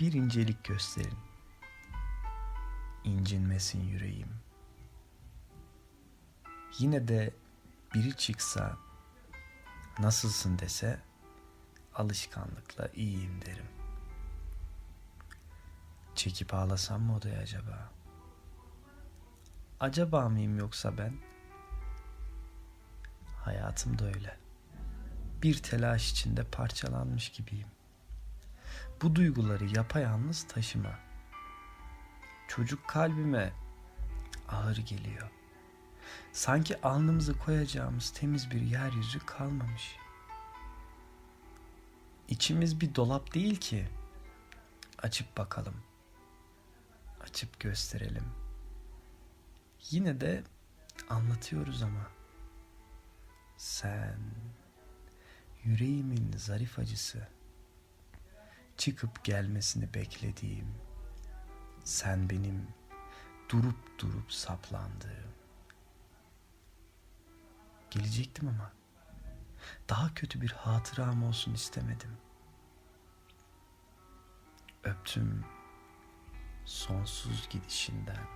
bir incelik gösterin. İncinmesin yüreğim. Yine de biri çıksa nasılsın dese alışkanlıkla iyiyim derim. Çekip ağlasam mı odaya acaba? Acaba mıyım yoksa ben? Hayatım da öyle. Bir telaş içinde parçalanmış gibiyim. Bu duyguları yapayalnız taşıma. Çocuk kalbime ağır geliyor. Sanki alnımızı koyacağımız temiz bir yeryüzü kalmamış. İçimiz bir dolap değil ki. Açıp bakalım. Açıp gösterelim. Yine de anlatıyoruz ama. Sen yüreğimin zarif acısı çıkıp gelmesini beklediğim sen benim durup durup saplandığım. Gelecektim ama daha kötü bir hatıram olsun istemedim. Öptüm sonsuz gidişinden